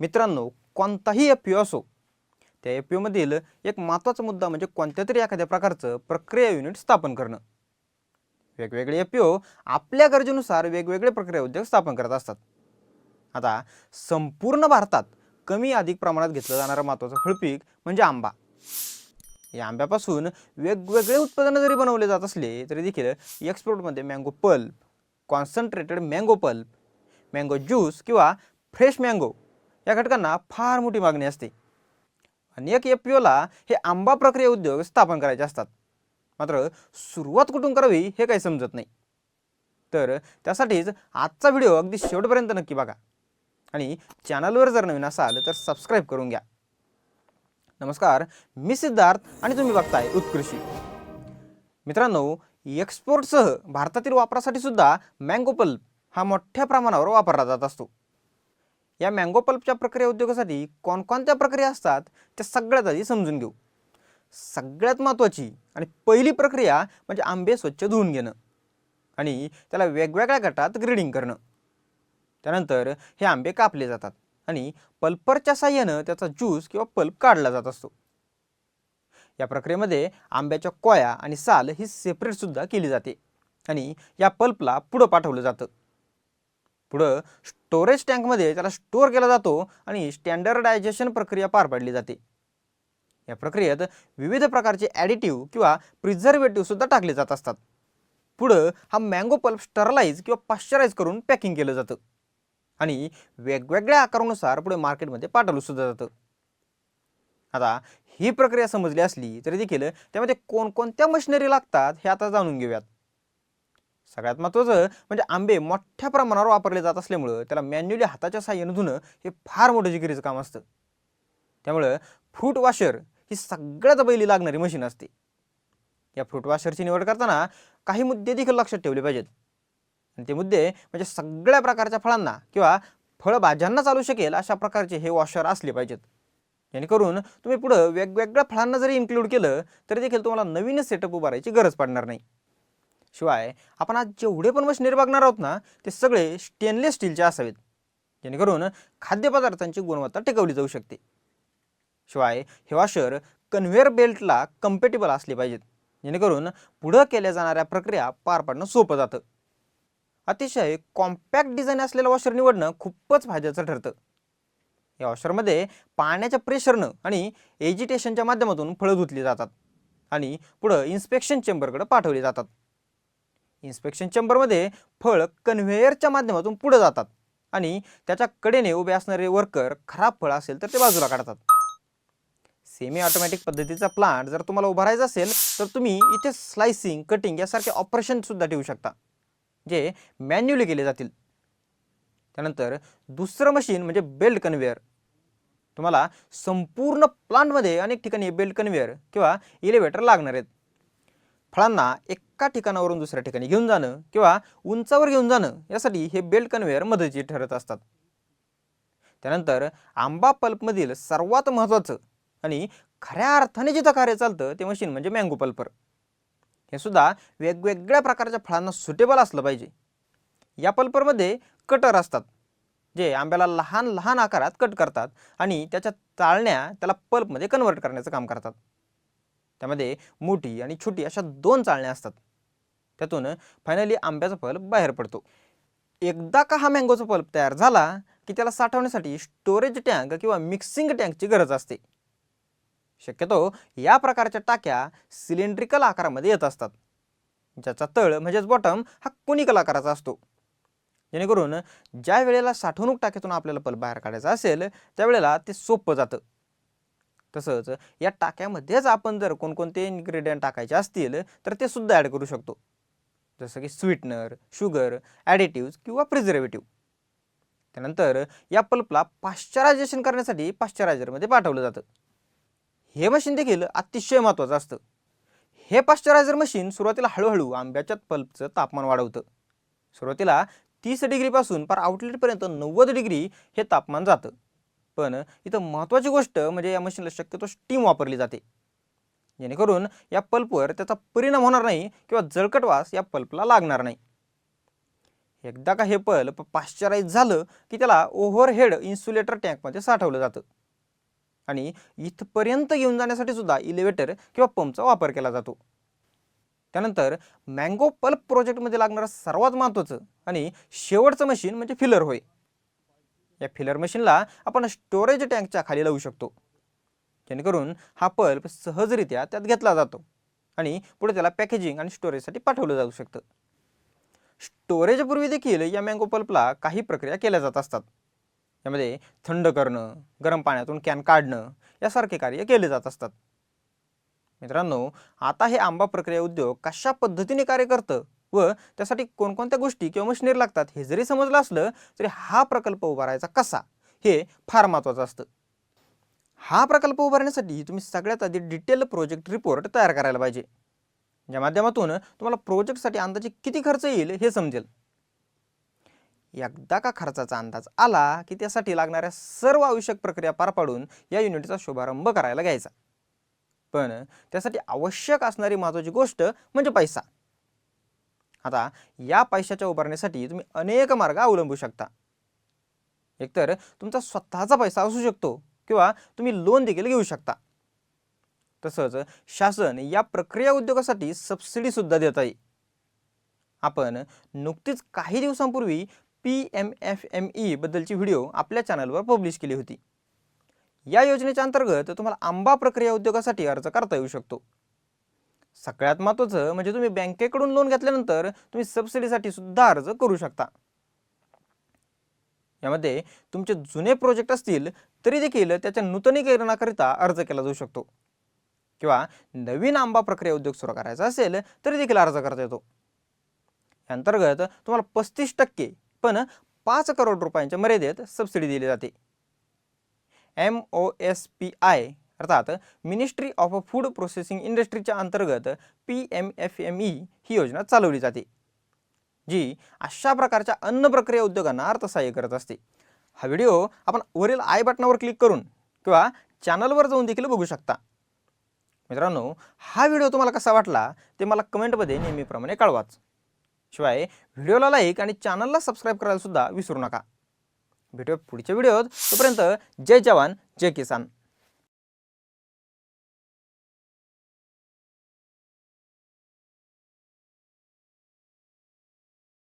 मित्रांनो कोणताही F P असो त्या एफ पी ओमधील एक महत्त्वाचा मुद्दा म्हणजे कोणत्या तरी एखाद्या प्रकारचं प्रक्रिया युनिट स्थापन करणं. वेगवेगळे एफ पी ओ आपल्या गरजेनुसार वेगवेगळे प्रक्रिया उद्योग स्थापन करत असतात. आता संपूर्ण भारतात कमी अधिक प्रमाणात घेतलं जाणारं महत्त्वाचं फळपीक म्हणजे आंबा. या आंब्यापासून वेगवेगळे उत्पादनं जरी बनवले जात असले तरी देखील एक्सपोर्टमध्ये mango pulp concentrated mango pulp mango juice किंवा फ्रेश मँगो या घटकांना फार मोठी मागणी असते. अनेक एफ पी ओला हे आंबा प्रक्रिया उद्योग स्थापन करायचे असतात. मात्र सुरुवात कुठून करावी हे काही समजत नाही. तर त्यासाठीच आजचा व्हिडिओ अगदी शेवटपर्यंत नक्की बघा. आणि चॅनलवर जर नवीन असाल तर सबस्क्राईब करून घ्या. नमस्कार मी सिद्धार्थ आणि तुम्ही बघताय उत्कृषी मित्रांनो एक्सपोर्टसह भारतातील वापरासाठी सुद्धा मँगोपल हा मोठ्या प्रमाणावर वापरला जात असतो. या मँगो पल्पच्या प्रक्रिया उद्योगासाठी कोणकोणत्या प्रक्रिया असतात त्या सगळ्यात आधी समजून घेऊ. सगळ्यात महत्त्वाची आणि पहिली प्रक्रिया म्हणजे आंबे स्वच्छ धुवून घेणं आणि त्याला वेगवेगळ्या गटात ग्रेडिंग करणं. त्यानंतर हे आंबे कापले जातात आणि पल्परच्या साह्यानं त्याचा ज्यूस किंवा पल्प काढला जात असतो. या प्रक्रियेमध्ये आंब्याच्या कोया आणि साल ही सेपरेटसुद्धा केली जाते आणि या पल्पला पुढं पाठवलं जातं. पुढं स्टोरेज टँकमध्ये त्याला स्टोअर केला जातो आणि स्टँडर्डायझेशन प्रक्रिया पार पाडली जाते. या प्रक्रियेत विविध प्रकारचे ॲडिटिव्ह किंवा प्रिझर्वेटिव्हसुद्धा टाकले जात असतात. पुढं हा मँगो पल्प स्टरलाइज किंवा पाश्चराईज करून पॅकिंग केलं जातं. आणि वेगवेगळ्या आकारानुसार पुढे मार्केटमध्ये पाठवलं सुद्धा जातं. आता ही प्रक्रिया समजली असली तरी देखील त्यामध्ये कोणकोणत्या मशिनरी लागतात हे आता जाणून घेऊयात. सगळ्यात महत्त्वाचं म्हणजे आंबे मोठ्या प्रमाणावर वापरले जात असल्यामुळं त्याला मॅन्युअली हाताच्या साह्यानं धुणं हे फार मोठं जिकिरीचं काम असतं. त्यामुळं फ्रूट वॉशर ही सगळ्यात पहिली लागणारी मशीन असते. या फ्रूट वॉशरची निवड करताना काही मुद्दे देखील लक्षात ठेवले पाहिजेत. आणि ते मुद्दे म्हणजे सगळ्या प्रकारच्या फळांना किंवा फळभाज्यांना चालू शकेल अशा प्रकारचे हे वॉशर असले पाहिजेत. जेणेकरून तुम्ही पुढं वेगवेगळ्या फळांना जरी इन्क्लूड केलं तरी देखील तुम्हाला नवीनच सेटअप उभारायची गरज पडणार नाही. शिवाय आपण आज जेवढे पण मशिनरी बघणार आहोत ना ते सगळे स्टेनलेस स्टीलचे असावेत. जेणेकरून खाद्यपदार्थांची गुणवत्ता टिकवली जाऊ शकते. शिवाय हे वॉशर कन्व्हेअर बेल्टला कम्पेटेबल असले पाहिजेत. जेणेकरून पुढं केल्या जाणाऱ्या प्रक्रिया पार पाडणं सोपं जातं. अतिशय कॉम्पॅक्ट डिझाईन असलेलं वॉशर निवडणं खूपच फायद्याचं ठरतं. या वॉशरमध्ये पाण्याच्या प्रेशरनं आणि एजिटेशनच्या माध्यमातून फळं धुतली जातात आणि पुढं इन्स्पेक्शन चेंबरकडे पाठवली जातात. इन्स्पेक्शन चेंबरमध्ये फळ कन्व्हेयरच्या माध्यमातून पुढे जातात आणि त्याच्या कडेने उभे असणारे वर्कर खराब फळ असेल तर ते बाजूला काढतात. सेमी ऑटोमॅटिक पद्धतीचा प्लांट जर तुम्हाला उभारायचा असेल तर तुम्ही इथे स्लायसिंग कटिंग यासारखे ऑपरेशनसुद्धा ठेवू शकता जे मॅन्युअली केले जातील. त्यानंतर दुसरं मशीन म्हणजे बेल्ट कन्व्हेअर तुम्हाला संपूर्ण प्लांटमध्ये अनेक ठिकाणी बेल्ट कन्व्हेअर किंवा इलेव्हेटर लागणार आहेत. फळांना एका ठिकाणावरून दुसऱ्या ठिकाणी घेऊन जाणं किंवा उंचावर घेऊन जाणं यासाठी हे बेल्ट कन्व्हेअर मदतीचे ठरत असतात. त्यानंतर आंबा पल्पमधील सर्वात महत्त्वाचं आणि खऱ्या अर्थाने जिथं कार्य चालतं ते मशीन म्हणजे मँगो पल्पर हे सुद्धा वेगवेगळ्या प्रकारच्या फळांना सुटेबल असलं पाहिजे. या पल्परमध्ये कटर असतात जे आंब्याला लहान लहान आकारात कट करतात आणि त्याच्या चाळण्या त्याला पल्पमध्ये कन्वर्ट करण्याचं काम करतात. त्यामध्ये मोठी आणि छोटी अशा दोन चाळण्या असतात. त्यातून फायनली आंब्याचा फल बाहेर पडतो. एकदा का हा मँगोचा पल्प तयार झाला की त्याला साठवण्यासाठी स्टोरेज टँक किंवा मिक्सिंग टँकची गरज असते. शक्यतो या प्रकारच्या टाक्या सिलेंड्रिकल आकारामध्ये येत असतात. ज्याचा तळ म्हणजेच बॉटम हा कोनिकल आकाराचा असतो. जेणेकरून ज्या वेळेला साठवणूक टाक्यातून आपल्याला पल्प बाहेर काढायचा असेल त्यावेळेला ते सोपं जातं. तसंच या टाक्यामध्येच आपण जर कोणकोणते इन्ग्रेडियंट टाकायचे असतील तर ते सुद्धा ॲड करू शकतो. जसं की स्वीटनर शुगर ॲडिटिव्ज किंवा प्रिझर्वेटिव्ह त्यानंतर या पल्पला पाश्चरायझेशन करण्यासाठी पाश्चरायझरमध्ये पाठवलं जातं. हे मशीन देखील अतिशय महत्त्वाचं असतं. हे पाश्चरायझर मशीन सुरुवातीला हळूहळू आंब्याच्या पल्पचं तापमान वाढवतं. सुरुवातीला तीस डिग्रीपासून पार आउटलेटपर्यंत नव्वद डिग्री हे तापमान जातं. पण इथं महत्त्वाची गोष्ट म्हणजे या मशीनला शक्यतो स्टीम वापरली जाते. जेणेकरून या पल्पवर त्याचा परिणाम होणार नाही किंवा जळकट वास या पल्पला लागणार नाही. एकदा का हे पल्प पाश्चराईज झालं की त्याला ओव्हरहेड इन्सुलेटर टँकमध्ये साठवलं जातं. आणि इथपर्यंत घेऊन जाण्यासाठी सुद्धा इलेव्हेटर किंवा पंपचा वापर केला जातो. त्यानंतर मँगो पल्प प्रोजेक्टमध्ये लागणारं सर्वात महत्त्वाचं आणि शेवटचं मशीन म्हणजे फिलर होय. या फिलर मशीनला आपण स्टोरेज टँकच्या खाली लावू शकतो. जेणेकरून हा पल्प सहजरित्या त्यात घेतला जातो आणि पुढे त्याला पॅकेजिंग आणि स्टोरेजसाठी पाठवलं जाऊ शकतं. स्टोरेजपूर्वी देखील या मँगो पल्पला काही प्रक्रिया केल्या जात असतात. यामध्ये थंड करणं गरम पाण्यातून कॅन काढणं यासारखे कार्य केले जात असतात. मित्रांनो आता हे आंबा प्रक्रिया उद्योग कशा पद्धतीने कार्य करतं? व त्यासाठी कोणकोणत्या गोष्टी किंवा मशिनरी लागतात हे जरी समजलं असलं तरी हा प्रकल्प उभारायचा कसा? हे फार महत्त्वाचं असतं. हा प्रकल्प उभारण्यासाठी तुम्ही सगळ्यात आधी डिटेल प्रोजेक्ट रिपोर्ट तयार करायला पाहिजे. ज्या माध्यमातून तुम्हाला प्रोजेक्टसाठी अंदाजे किती खर्च येईल हे समजेल. एकदा का खर्चाचा अंदाज आला की त्यासाठी लागणाऱ्या सर्व आवश्यक प्रक्रिया पार पाडून या युनिटचा शुभारंभ करायला घ्यायचा. पण त्यासाठी आवश्यक असणारी महत्त्वाची गोष्ट म्हणजे पैसा. आता या पैशाच्या उभारण्यासाठी तुम्ही अनेक मार्ग अवलंबू शकता. एकतर तुमचा स्वतःचा पैसा असू शकतो किंवा तुम्ही लोन देखील घेऊ शकता. तसंच शासन या प्रक्रिया उद्योगासाठी सबसिडीसुद्धा देत आहे. आपण नुकतीच काही दिवसांपूर्वी P M F M E बद्दलची व्हिडिओ आपल्या चॅनलवर पब्लिश केली होती. या योजनेच्या अंतर्गत तुम्हाला आंबा प्रक्रिया उद्योगासाठी अर्ज करता येऊ शकतो. सगळ्यात महत्त्वाचं म्हणजे तुम्ही बँकेकडून लोन घेतल्यानंतर तुम्ही सबसिडीसाठी सुद्धा अर्ज करू शकता. यामध्ये तुमचे जुने प्रोजेक्ट असतील तरी देखील त्याच्या नूतनीकरणाकरिता अर्ज केला जाऊ शकतो. किंवा नवीन आंबा प्रक्रिया उद्योग सुरू करायचा असेल तरी देखील अर्ज करता येतो. या अंतर्गत तुम्हाला पस्तीस टक्के पण पाच करोड रुपयांच्या मर्यादेत सबसिडी दिली जाते. M O S P I अर्थात मिनिस्ट्री ऑफ फूड प्रोसेसिंग इंडस्ट्रीच्या अंतर्गत P M F M E ही योजना चालवली जाते जी अशा प्रकारच्या अन्न प्रक्रिया उद्योगांना अर्थसहाय्य करत असते. हा व्हिडिओ आपण वरील आय बटनावर क्लिक करून किंवा चॅनलवर जाऊन देखील बघू शकता. मित्रांनो हा व्हिडिओ तुम्हाला कसा वाटला ते मला कमेंटमध्ये नेहमीप्रमाणे कळवाच. शिवाय व्हिडिओला लाईक आणि चॅनलला सबस्क्राईब करायला सुद्धा विसरू नका. भेटूया पुढच्या व्हिडिओत. तोपर्यंत जय जवान जय किसान.